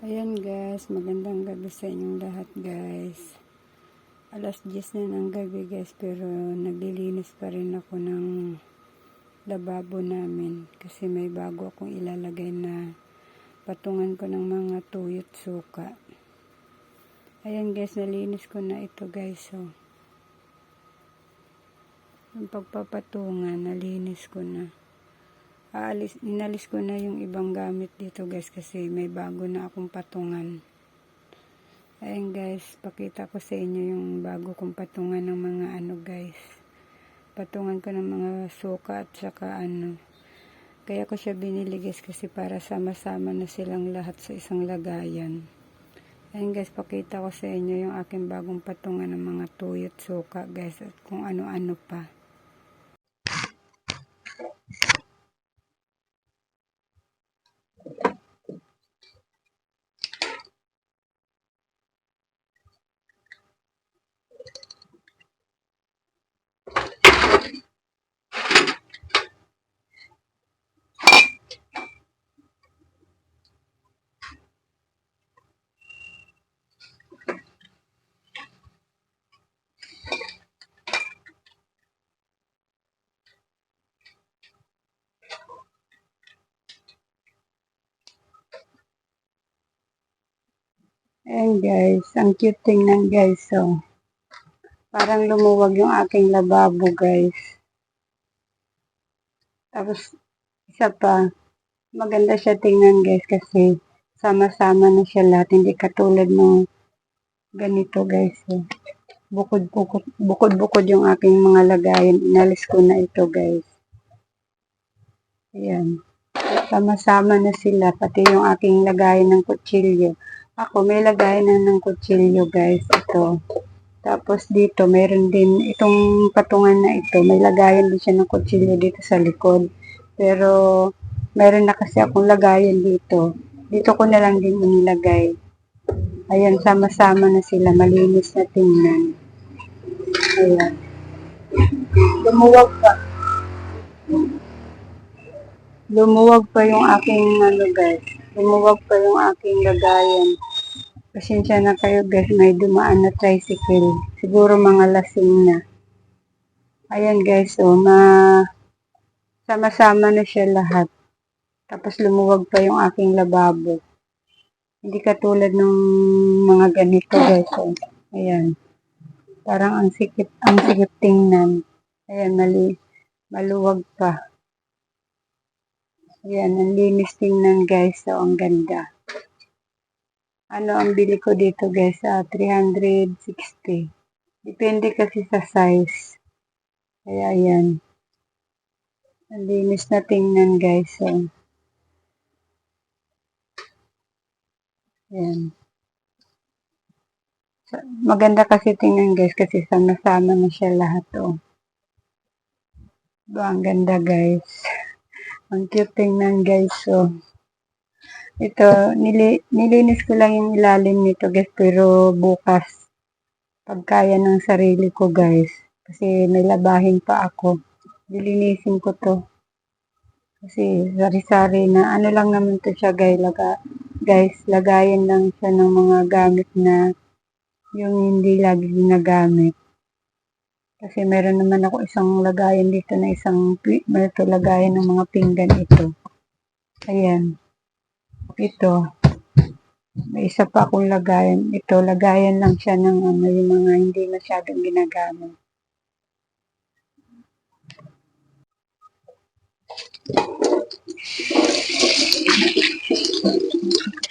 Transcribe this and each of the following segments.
Ayan guys, magandang gabi sa inyong lahat guys. Alas 10 na ng gabi guys, pero naglilinis pa rin ako ng lababo namin. Kasi may bago akong ilalagay na patungan ko ng mga tuyot suka. Ayan guys, nalinis ko na ito guys. So, yung pagpapatungan, nalinis ko na aalis, inalis ko na yung ibang gamit dito guys kasi may bago na akong patungan. Ayan guys, pakita ko sa inyo yung bago kong patungan ng mga ano guys. Patungan ko ng mga suka at saka ano. Kaya ko siya binili guys kasi para sama-sama na silang lahat sa isang lagayan. Ayan guys, pakita ko sa inyo yung aking bagong patungan ng mga tuyot suka guys at kung ano-ano pa. Ayan guys, ang cute tingnan guys. So, parang lumuwag yung aking lababo guys. Tapos, isa pa, maganda siya tingnan guys kasi sama-sama na siya lahat. Hindi katulad ng ganito guys. So, bukod-bukod, bukod-bukod yung aking mga lagayan. Inalis ko na ito guys. Ayan. Sama-sama na sila. Pati yung aking lagayan ng kutsilyo. Ako, may lagayan na ng kutsilyo guys. Ito. Tapos dito, meron din itong patungan na ito. May lagayan din siya ng kutsilyo dito sa likod. Pero, meron na kasi akong lagayan dito. Dito ko na lang din inilagay. Ayan, sama-sama na sila. Malinis na tingnan. Ayan. Lumuwag pa. Lumuwag pa yung aking ano guys. Lumuwag pa yung aking lagayan. Pasensya na kayo guys, may dumaan na tricycle. Siguro mga lasing na. Ayan guys, so ma sama-sama na siya lahat. Tapos lumuwag pa yung aking lababo. Hindi katulad ng mga ganito guys. So, ayan. Parang ang sikip, ang sikip tingnan. Ayan, mali, maluwag pa. Ayan, ang linis tingnan guys. So, ang ganda. Ano ang bili ko dito guys? Ah, 360. Depende kasi sa size. Kaya ayan. Ang linis na tingnan guys. So, ayan. So, maganda kasi tingnan guys kasi sama-sama na siya lahat oh. Diba, ang ganda guys. Ang cute tingnan guys. So, ito, nili, nilinis ko lang yung ilalim nito guys, pero bukas, pagkaya ng sarili ko guys, kasi may labahin pa ako, dilinisin ko to. Kasi sari-sari na, ano lang naman to siya guys, laga, guys, lagayan lang siya ng mga gamit na yung hindi lagi ginagamit. Kasi meron naman ako isang lagayan dito na isang, ito lagayan ng mga pinggan ito. Ayan. Ito. May isa pa akong lagayan. Ito, lagayan lang siya ng ano, yung mga hindi masyadong ginagamit. Thank you.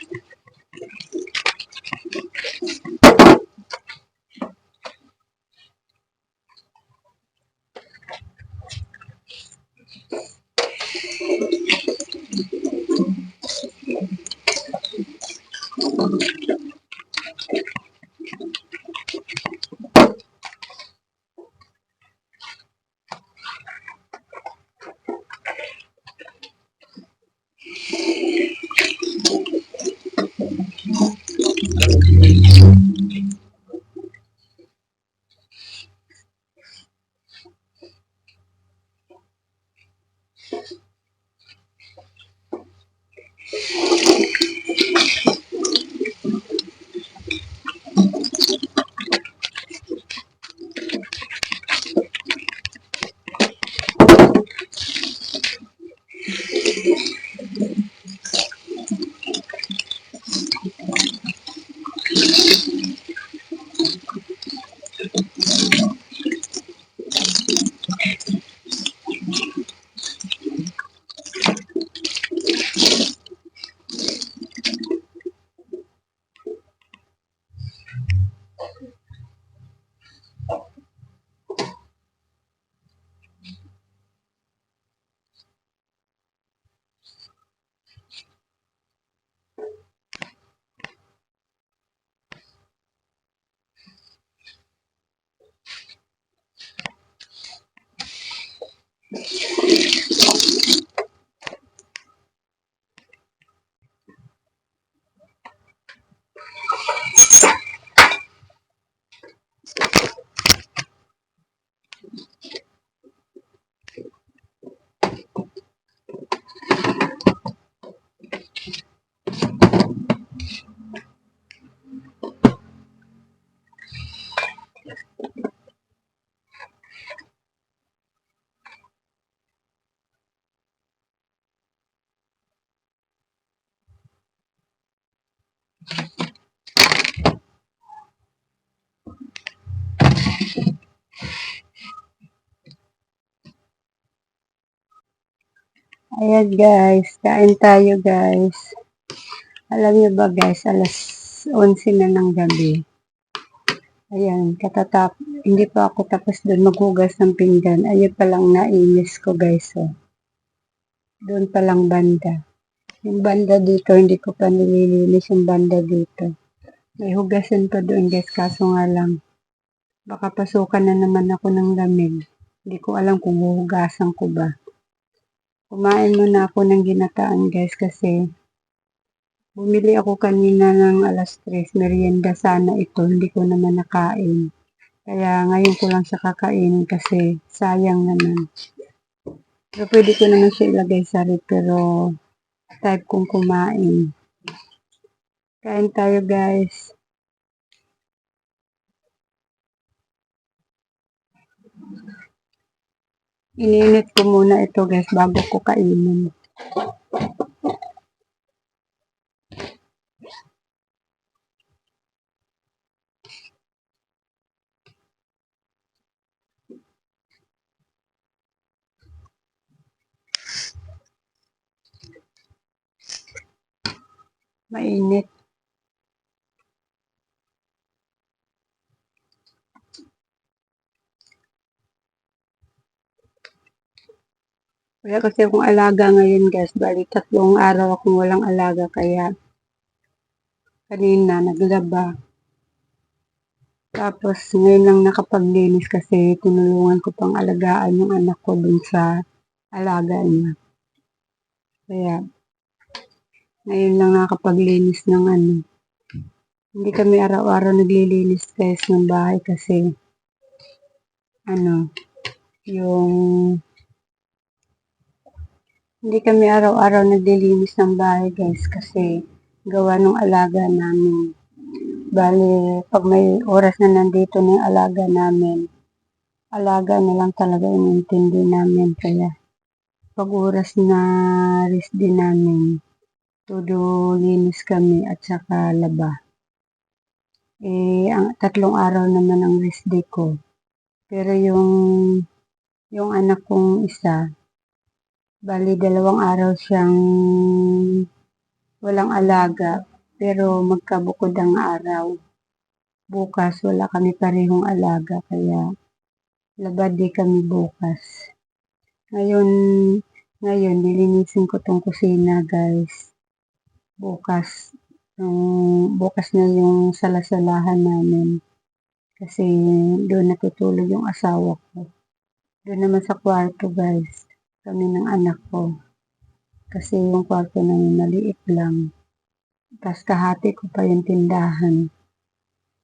Ayan guys, kain tayo guys. Alam niyo ba guys, alas 11 na ng gabi. Ayan, katatap, hindi pa ako tapos doon maghugas ng pinggan. Ayun pa lang nainis ko guys. Oh. Doon pa lang banda. Yung banda dito, hindi ko pa nililinis yung banda dito. May hugasin pa doon guys, kaso nga lang. Baka pasukan na naman ako ng lamig. Hindi ko alam kung huhugasan ko ba. Kumain muna ako ng ginataan guys kasi bumili ako kanina ng alas 3. Merienda sana ito. Hindi ko naman nakain. Kaya ngayon ko lang siya kakainin kasi sayang naman. Pero pwede ko naman siya ilagay sa rep pero type kong kumain. Kain tayo guys. Ininit ko muna ito guys bago ko kainin. Mainit. Wala kasi akong alaga ngayon guys. Bali tatlong araw akong walang alaga kaya kanina naglaba. Tapos ngayon lang nakapaglinis kasi tinulungan ko pang alagaan yung anak ko dun sa alaga niya. Kaya ngayon lang nakapaglinis ng ano. Hindi kami araw-araw naglilinis guys ng bahay kasi ano yung hindi kami araw-araw naglilinis ng bahay guys kasi gawa ng alaga namin. Bali, pag may oras na nandito na yung alaga namin, alaga na lang talaga inintindi namin. Kaya pag oras na rest din namin, todo linis kami at saka laba. Eh, ang tatlong araw naman ang rest day ko. Pero yung yung anak kong isa, bali dalawang araw siyang walang alaga, pero magkabukod ang araw. Bukas wala kami parehong alaga, kaya labad di kami bukas. Ngayon, ngayon, nilinisin ko tong kusina guys. Bukas, um, bukas na yung salasalahan namin. Kasi doon natutulog yung asawa ko. Doon naman sa kwarto guys, kami ng anak ko. Kasi yung kwarto namin maliit lang. Tapos kahati ko pa yung tindahan.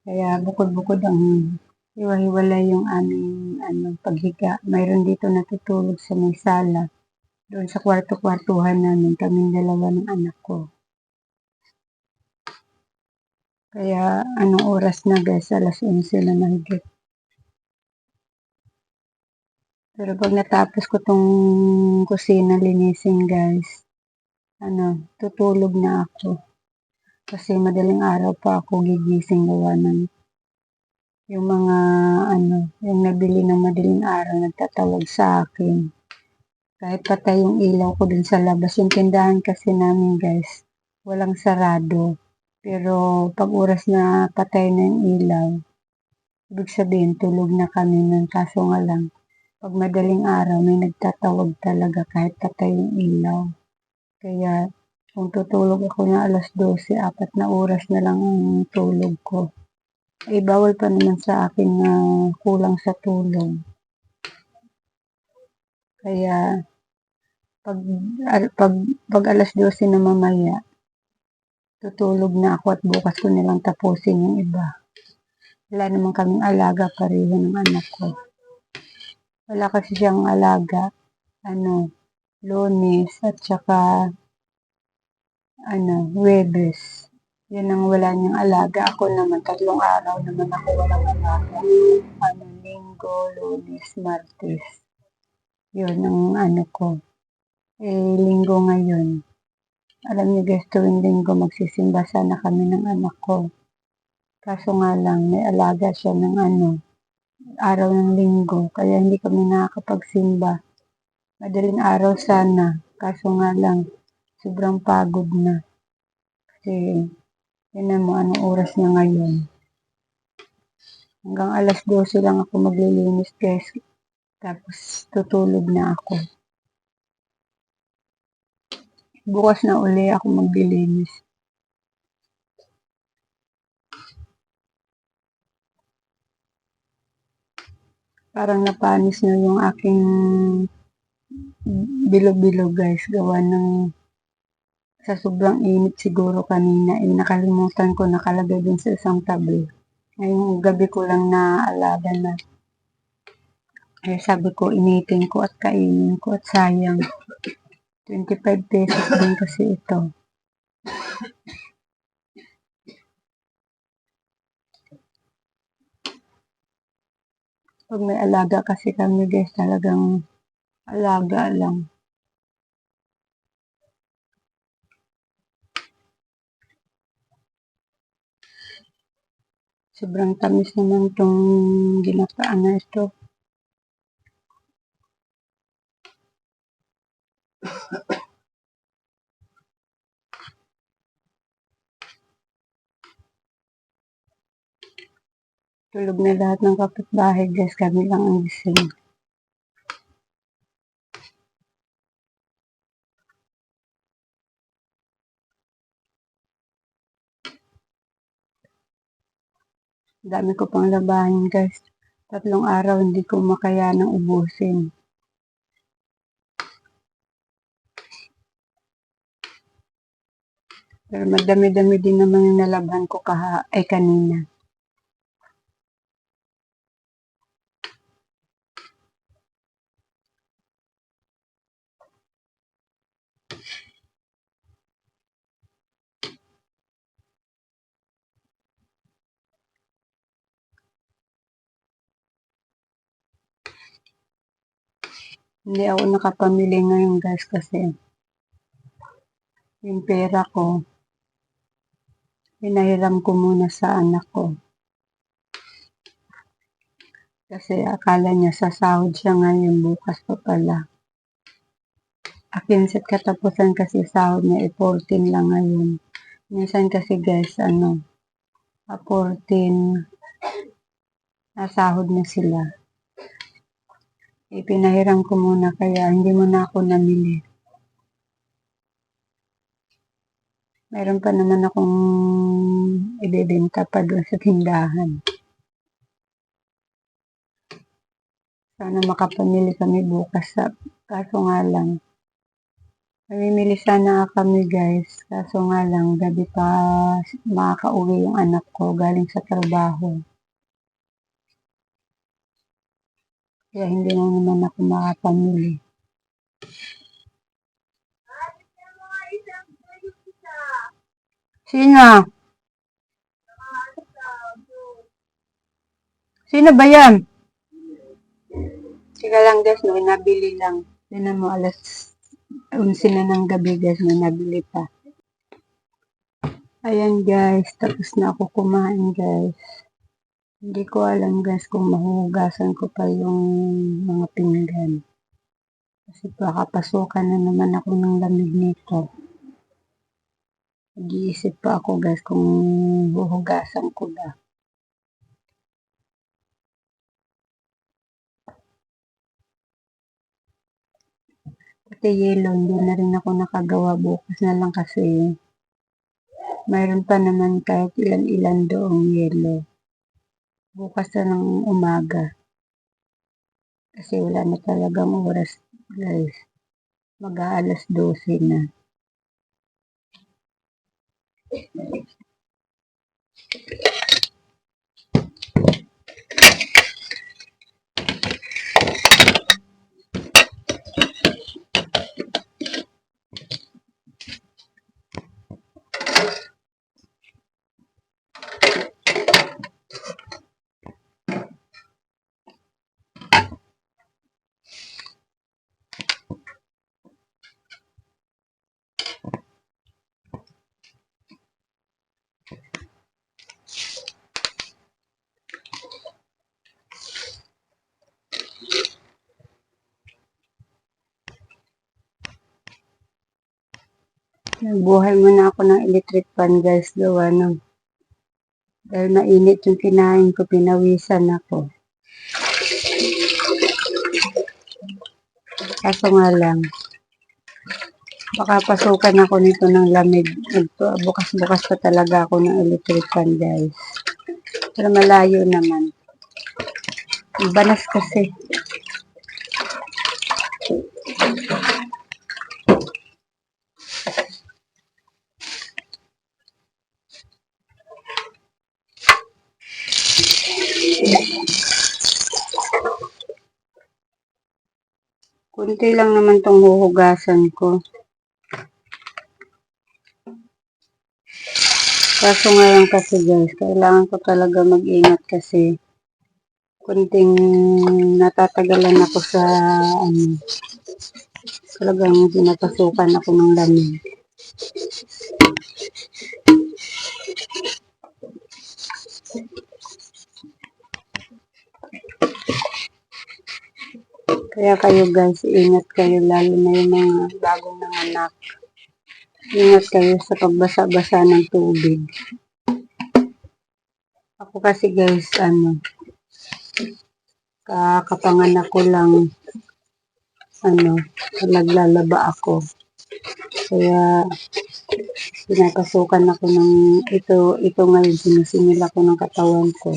Kaya bukod-bukod ang hiwa-hiwalay yung aming ano, paghiga. Mayroon dito natutulog sa may sala. Doon sa kwarto-kwartuhan namin, kaming dalawa ng anak ko. Kaya anong oras na guys, alas 11 na mahigit. Pero pag natapos ko tong kusina linisin guys, ano, tutulog na ako. Kasi madaling araw pa ako gigising gawa ng yung mga ano, yung nabili ng madaling araw nagtatawag sa akin. Kahit patay yung ilaw ko dun sa labas. Yung tindahan kasi namin guys, walang sarado. Pero pag oras na patay na yung ilaw, ibig sabihin tulog na kami nun. Kaso nga lang, pag madaling araw, may nagtatawag talaga kahit patay yung ilaw. Kaya, kung tutulog ako na alas 12, apat na oras na lang ang tulog ko. Eh, bawal pa naman sa akin na kulang sa tulog. Kaya, pag, al, pag, pag alas 12 na mamaya, tutulog na ako at bukas ko nilang tapusin yung iba. Wala naman kaming alaga pareho ng anak ko. Wala kasi siyang alaga. Ano, lunes at saka ano, Webes. Yun ang wala niyang alaga. Ako naman, tatlong araw naman ako walang alaga. Ano, linggo, lunes, martes. Yun ang ano ko. Eh, linggo ngayon. Alam niyo guys, tuwing linggo magsisimba sana kami ng anak ko. Kaso nga lang, may alaga siya ng ano, araw ng linggo. Kaya hindi kami nakakapagsimba. Madaling araw sana. Kaso nga lang, sobrang pagod na. Kasi, yun mo, anong oras na ngayon. Hanggang alas 12 lang ako maglilinis guys. Tapos, tutulog na ako. Bukas na uli ako maglilinis. Parang napanis na yung aking bilog-bilog guys. Gawa ng sa sobrang init siguro kanina. Eh, nakalimutan ko nakalagay din sa isang tabi. Ngayong gabi ko lang naaalala na. Eh, sabi ko, initin ko at kainin ko at sayang. 25 pesos din kasi ito. Pag may alaga kasi kami guys, talagang alaga lang. Sobrang tamis naman itong ginapaan na ito. Tulog na lahat ng kapitbahay guys, kami lang ang gising. Dami ko pang labahin guys. Tatlong araw hindi ko makayanang ubusin. Pero madami-dami din naman yung nalabhan ko kaha ay kanina. Hindi ako nakapamili ngayon guys kasi yung pera ko pinahiram ko muna sa anak ko. Kasi akala niya sa sahod siya ngayon, bukas pa pala. Akin set katapusan kasi sahod niya, eh 14 lang ngayon. Minsan kasi guys, ano, ah, 14, nasahod na sila. Ipinahiram ko muna kaya hindi mo na ako namili. Meron pa naman akong ibebenta pa doon sa tindahan. Sana makapamili kami bukas sa kaso nga lang. Mamimili sana kami guys. Kaso nga lang, gabi pa makakauwi yung anak ko galing sa trabaho. Kaya hindi na naman ako makapamili. Sino? Sino ba yan? Sige lang guys, may nabili lang. Tinan mo, alas 11 na ng gabi guys, may nabili pa. Ayan guys, tapos na ako kumain guys. Hindi ko alam guys kung mahuhugasan ko pa yung mga pinggan. Kasi baka pasukan na naman ako ng lamig nito. Nag-iisip pa ako guys kung huhugasan ko ba. Pati yellow, hindi na rin ako nakagawa bukas na lang kasi mayroon pa naman kahit ilan-ilan doong yellow. Bukas na ng umaga. Kasi wala na talagang oras guys. Mag-aalas 12 na. Nagbuhay muna ako ng electric fan guys gawa ng dahil mainit yung kinain ko, pinawisan ako. Kaso nga lang, baka pasukan ako nito ng lamig. Bukas-bukas pa talaga ako ng electric fan guys. Pero malayo naman. Banas kasi. Kunti lang naman tong huhugasan ko. Kaso ngayon kasi guys, kailangan ko talaga mag-ingat kasi kunting natatagalan ako sa ano, talagang pinapasukan ako ng lamig. Kaya kayo guys, ingat kayo lalo na yung mga bagong nanganak. Ingat kayo sa pagbasa-basa ng tubig. Ako kasi guys, ano, kakapanganak ko lang, ano, naglalaba ako. Kaya, pinapasukan ako ng, ito, ito ngayon, sinisingil ako ng katawan ko.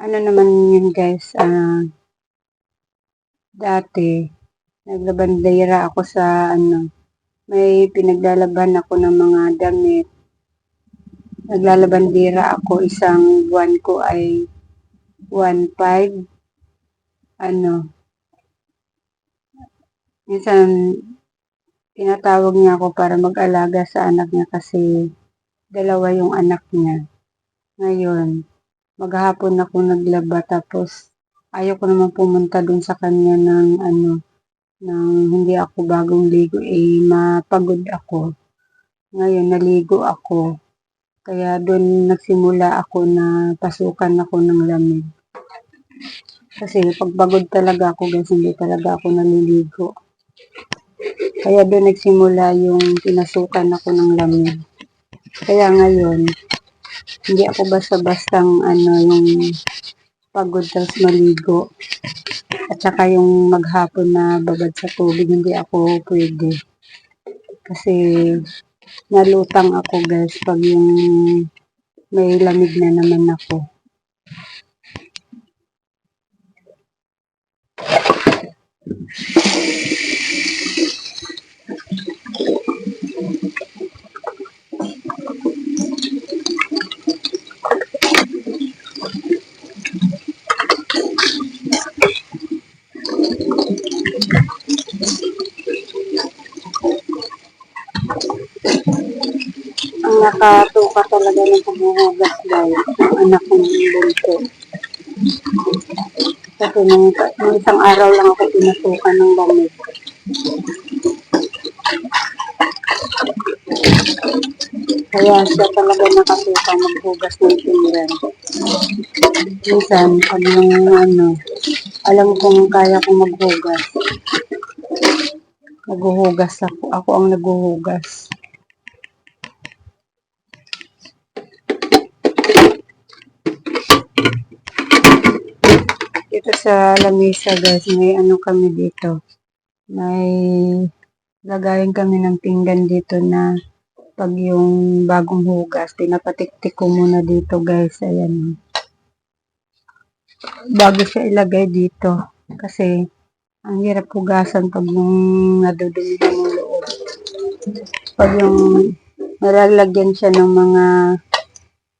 Ano naman yun guys, ah, dati, naglabandera ako sa, ano, may pinaglalaban ako ng mga damit. Naglalabandera ako, isang buwan ko ay 1.5. Ano, minsan, tinatawag niya ako para mag-alaga sa anak niya kasi dalawa yung anak niya. Ngayon, maghapon ako naglaba tapos ayaw ko naman pumunta dun sa kanya ng ano, ng hindi ako bagong ligo, eh mapagod ako. Ngayon, naligo ako. Kaya doon nagsimula ako na pasukan ako ng lamig. Kasi pagpagod talaga ako guys, hindi talaga ako naliligo. Kaya doon nagsimula yung pinasukan ako ng lamig. Kaya ngayon, hindi ako basta-bastang ano yung pagod tapos maligo. At saka yung maghapon na babad sa tubig, hindi ako pwede. Kasi nalutang ako guys pag yung may lamig na naman ako. ang nakatuka talaga ng paghuhugas guys, ang anak ko ng bunso. Kasi nung, nung isang araw lang ako pinasukan ng lamig. Kaya siya talaga nakatuka maghugas ng pinggan. Minsan, pag yung ano, alam kong kaya kong maghugas. Maghuhugas ako. Ako ang naghuhugas. Dito sa lamesa guys, may ano kami dito. May lagayin kami ng pinggan dito na pag yung bagong hugas, pinapatiktik ko muna dito guys. Ayan. Bago siya ilagay dito. Kasi Ang hirap hugasan pag yung nadudumi yung loob. Pag yung nalalagyan siya ng mga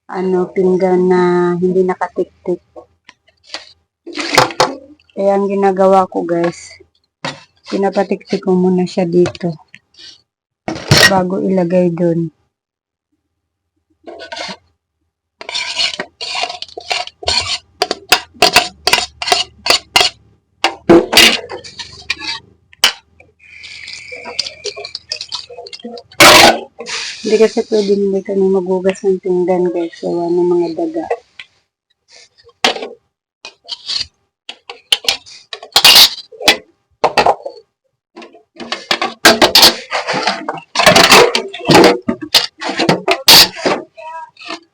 ano, pinggan na hindi nakatiktik. Kaya ang ginagawa ko guys, pinapatiktik ko muna siya dito bago ilagay dun. Hindi kasi pwede hindi kami magugas ng pinggan guys. Gawa ng mga daga.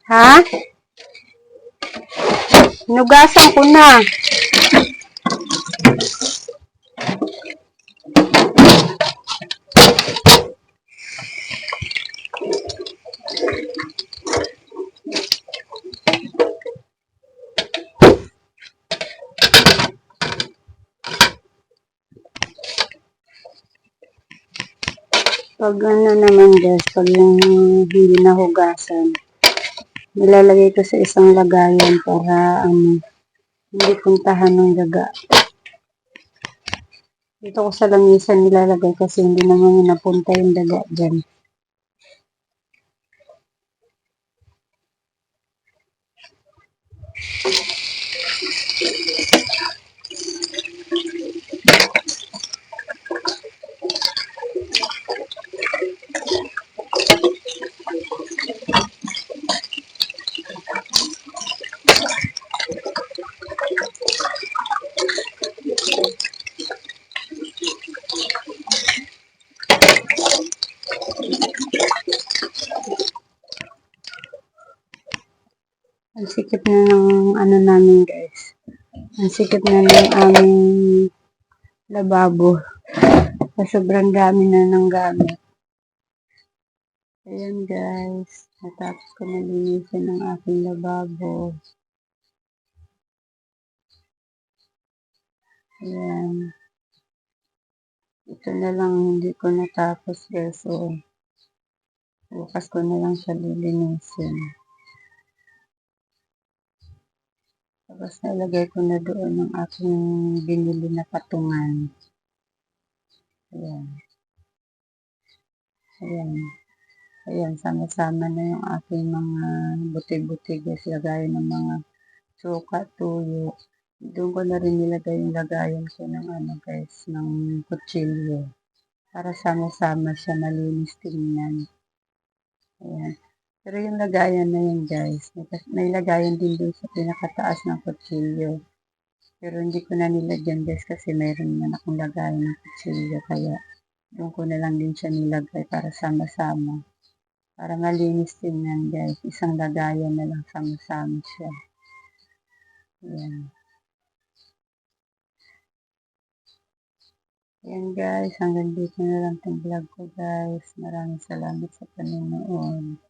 Ha? Nugasan ko na. Pag ano naman guys, pag yung hindi nahugasan, nilalagay ko sa isang lagayan para ano, hindi puntahan ng daga. Dito ko sa langisan nilalagay kasi hindi naman yun napunta yung daga dyan. Ang sikip na ano namin guys. Ang sikip na ng aming lababo. Sa sobrang dami na ng gamit. Ayan guys. Natapos ko na linisin ang aking lababo. Ayan. Ito na lang hindi ko natapos guys. So, bukas ko na lang siya lilinisin. Tapos nalagay ko na doon ang aking binili na patungan. Ayan. Ayan. Ayan, sama-sama na yung aking mga buti-buti guys. Lagayan ng mga suka, tuyo. Doon ko na rin nilagay yung lagayan ko ng ano guys, ng kutsilyo. Para sama-sama siya malinis tingnan. Ayan. Pero yung lagayan na yun guys, may, may lagayan din doon sa pinakataas ng kutsilyo. Pero hindi ko na nilagyan guys kasi mayroon naman akong lagayan ng kutsilyo. Kaya doon ko na lang din siya nilagay para sama-sama. Para malinis tingnan guys. Isang lagayan na lang sama-sama siya. Ayan. Ayan guys, hanggang dito na lang itong vlog ko guys. Maraming salamat sa panonood.